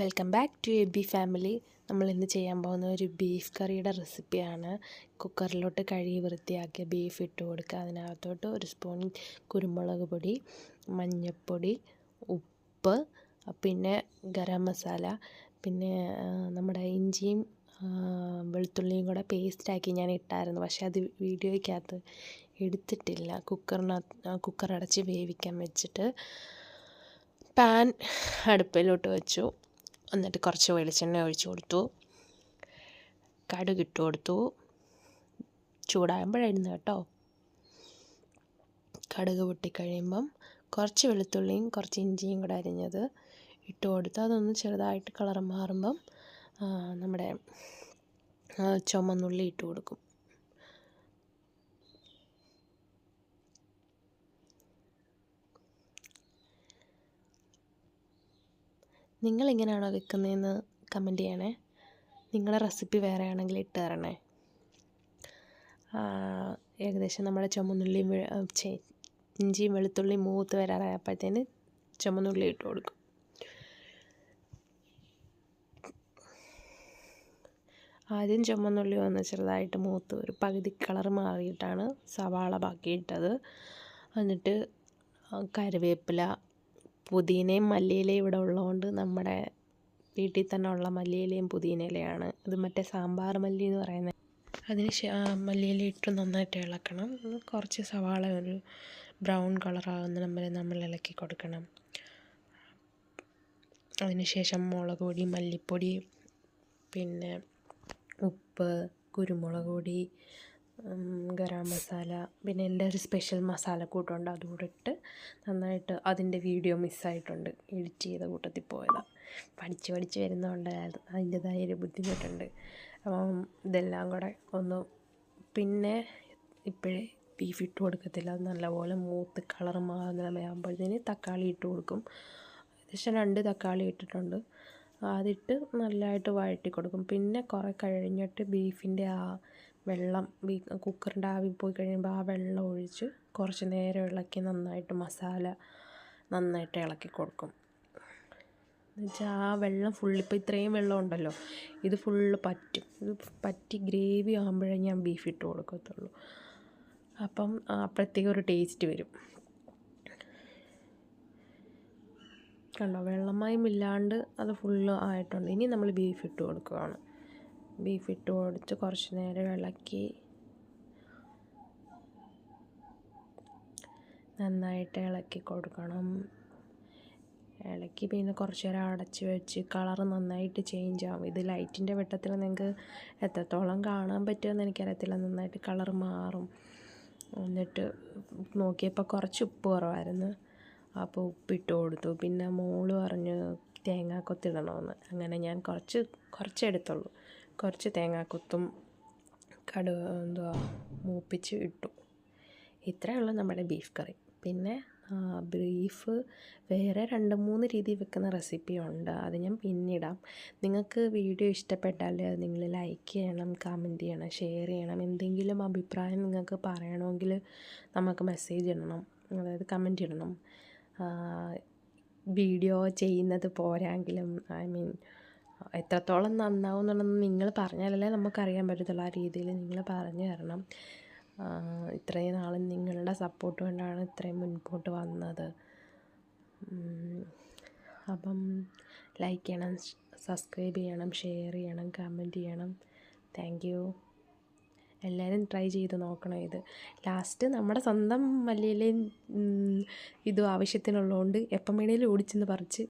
Welcome back to A B family നമ്മൾ ഇന്ന് ചെയ്യാൻ പോകുന്ന ഒരു ബീഫ് കറിയുടെ റെസിപ്പിയാണ് കുക്കറിലോട്ട് കഴുകി വൃത്തിയാക്കിയ ബീഫ് ഇട്ട് കൊടുക്കുക. അതിനകത്തോട്ട് ഒരു സ്പൂൺ കുരുമുളക് പൊടി മഞ്ഞൾപ്പൊടി ഉപ്പ് പിന്നെ ഗരം മസാല പിന്നെ നമ്മുടെ ഇഞ്ചിയും വെളുത്തുള്ളിയും കൂടെ പേസ്റ്റാക്കി ഞാൻ ഇട്ടായിരുന്നു. പക്ഷേ അത് വീഡിയോയ്ക്കകത്ത് എടുത്തിട്ടില്ല. കുക്കറിനകത്ത് കുക്കർ അടച്ച് വേവിക്കാൻ വെച്ചിട്ട് പാൻ അടുപ്പിലോട്ട് വെച്ചു. എന്നിട്ട് കുറച്ച് വെളിച്ചെണ്ണ ഒഴിച്ചു കൊടുത്തു. കടുക് ഇട്ട് കൊടുത്തു. ചൂടാകുമ്പോഴായിരുന്നു കേട്ടോ. കടുക് പൊട്ടിക്കഴിയുമ്പം കുറച്ച് വെളുത്തുള്ളിയും കുറച്ച് ഇഞ്ചിയും കൂടെ അരിഞ്ഞത് ഇട്ട് കൊടുത്ത്. അതൊന്ന് ചെറുതായിട്ട് കളർ മാറുമ്പം നമ്മുടെ ചുമന്നുള്ളി ഇട്ട് കൊടുക്കും. നിങ്ങളിങ്ങനെയാണോ വെക്കുന്നതെന്ന് കമന്റ് ചെയ്യണേ. നിങ്ങളുടെ റെസിപ്പി വേറെ ആണെങ്കിൽ ഇട്ട് തരണേ. ഏകദേശം നമ്മുടെ ചുമന്നുള്ളിയും ഇഞ്ചിയും വെളുത്തുള്ളിയും മൂത്ത് വരാറായപ്പോഴത്തേന് ചുമന്നുള്ളി ഇട്ട് കൊടുക്കും. ആദ്യം ചുമന്നുള്ളി വന്ന് ചെറുതായിട്ട് മൂത്ത് ഒരു പകുതി കളർ മാറിയിട്ടാണ് സവാള ബാക്കിയിട്ടത് എന്നിട്ട് കറിവേപ്പില പുതിനയും മല്ലിയിലയും ഇവിടെ ഉള്ളതുകൊണ്ട് നമ്മുടെ വീട്ടിൽ തന്നെ ഉള്ള മല്ലിയിലയും പുതിനയിലയാണ് ഇത് മറ്റേ സാമ്പാർ മല്ലി എന്ന് പറയുന്നത്. അതിന് മല്ലിയില ഇട്ട് നന്നായിട്ട് ഇളക്കണം. കുറച്ച് സവാള ഒരു ബ്രൗൺ കളറാകുന്ന വരെ നമ്മൾ ഇളക്കി കൊടുക്കണം. അതിനുശേഷം മുളക് പൊടി മല്ലിപ്പൊടി പിന്നെ ഉപ്പ് കുരുമുളക് പൊടി ഗരം മസാല പിന്നെ എന്റെ ഒരു സ്പെഷ്യൽ മസാല കൂട്ടുണ്ട്. അതുകൂടെ ഇട്ട് നന്നായിട്ട് അതിന്റെ വീഡിയോ മിസ്സായിട്ടുണ്ട് എഡിറ്റ് ചെയ്ത കൂട്ടത്തിൽ പോയതാണ് പഠിച്ച് പഠിച്ച് വരുന്നതുകൊണ്ട് അതിന്റെതായ ഒരു ബുദ്ധിമുട്ടുണ്ട്. അപ്പം ഇതെല്ലാം കൂടെ ഒന്ന് പിന്നെ ഇപ്പോഴേ ബീഫ് ഇട്ട് കൊടുക്കത്തില്ല. അത് നല്ലപോലെ മൂത്ത് കളർ മാറുന്നതാകുമ്പോഴത്തേന് തക്കാളി ഇട്ട് കൊടുക്കും. ഏകദേശം രണ്ട് തക്കാളി ഇട്ടിട്ടുണ്ട്. അതിട്ട് നല്ലതായിട്ട് വഴറ്റി കൊടുക്കും. പിന്നെ കുറേ കഴിഞ്ഞിട്ട് ബീഫിന്റെ ആ വെള്ളം ബീ കുക്കറിന്റെ ആവി പോയി കഴിയുമ്പോൾ ആ വെള്ളം ഒഴിച്ച് കുറച്ച് നേരം ഇളക്കി നന്നായിട്ട് മസാല നന്നായിട്ട് ഇളക്കി കൊടുക്കും. എന്നുവെച്ചാൽ ആ വെള്ളം ഫുൾ ഇപ്പോൾ ഇത്രയും വെള്ളം ഉണ്ടല്ലോ ഇത് ഫുള്ള് പറ്റും. ഇത് പറ്റി ഗ്രേവി ആകുമ്പോഴേ ഞാൻ ബീഫ് ഇട്ട് കൊടുക്കത്തുള്ളൂ. അപ്പം പ്രത്യേക ഒരു ടേസ്റ്റ് വരും. കണ്ടോ? വെള്ളമയം ഇല്ലാണ്ട് അത് ഫുള്ള് ആയിട്ടുണ്ട്. ഇനി നമ്മൾ ബീഫ് ഇട്ട് കൊടുക്കുകയാണ്. ബീഫ് ഇട്ട് കൊടുത്ത് കുറച്ച് നേരം ഇളക്കി. നന്നായിട്ട് ഇളക്കി കൊടുക്കണം. ഇളക്കി പിന്നെ കുറച്ച് നേരം അടച്ച് വെച്ച് കളർ നന്നായിട്ട് ചേഞ്ച് ആവും. ഇത് ലൈറ്റിന്റെ വെട്ടത്തിൽ നിങ്ങൾക്ക് എത്രത്തോളം കാണാൻ പറ്റുമെന്ന് എനിക്കറിയത്തില്ല. നന്നായിട്ട് കളർ മാറും. എന്നിട്ട് നോക്കിയപ്പോൾ കുറച്ച് ഉപ്പ് കുറവായിരുന്നു. അപ്പോൾ ഉപ്പിട്ട് കൊടുത്തു. പിന്നെ മോൾ പറഞ്ഞു തേങ്ങാക്കൊത്തിടണമെന്ന് അങ്ങനെ ഞാൻ കുറച്ച് കുറച്ചേ എടുത്തുള്ളൂ. കുറച്ച് തേങ്ങാക്കുത്തും കടു എന്തുവാ മൂപ്പിച്ച് ഇട്ടു. ഇത്രയേ ഉള്ളൂ നമ്മുടെ ബീഫ് കറി. പിന്നെ ബീഫ് വേറെ രണ്ട് മൂന്ന് രീതിയിൽ വെക്കുന്ന റെസിപ്പി ഉണ്ട്. അത് ഞാൻ പിന്നിടാം. നിങ്ങൾക്ക് വീഡിയോ ഇഷ്ടപ്പെട്ടാൽ നിങ്ങൾ ലൈക്ക് ചെയ്യണം കമന്റ് ചെയ്യണം ഷെയർ ചെയ്യണം. എന്തെങ്കിലും അഭിപ്രായം നിങ്ങൾക്ക് പറയണമെങ്കിൽ നമുക്ക് മെസ്സേജ് ഇടണം. അതായത് കമന്റ് ഇടണം. വീഡിയോ ചെയ്യുന്നത് പോരാങ്കിലും ഐ മീൻ എത്രത്തോളം നന്നാവും എന്നുള്ളത് നിങ്ങൾ പറഞ്ഞാലല്ലേ നമുക്കറിയാൻ പറ്റത്തുള്ളൂ ആ രീതിയിൽ നിങ്ങൾ പറഞ്ഞു തരണം. ഇത്രയും നാൾ നിങ്ങളുടെ സപ്പോർട്ട് കൊണ്ടാണ് ഇത്രയും മുൻപോട്ട് വന്നത്. അപ്പം ലൈക്ക് ചെയ്യണം സബ്സ്ക്രൈബ് ചെയ്യണം ഷെയർ ചെയ്യണം കമന്റ് ചെയ്യണം. താങ്ക് യു എല്ലാവരും ട്രൈ ചെയ്ത് നോക്കണം ഇത്. ലാസ്റ്റ് നമ്മുടെ സ്വന്തം മല്ലിയിലയും ഇതും ആവശ്യത്തിനുള്ളതുകൊണ്ട് എപ്പം വേണേലും ഓടിച്ചെന്ന് പറിച്ച്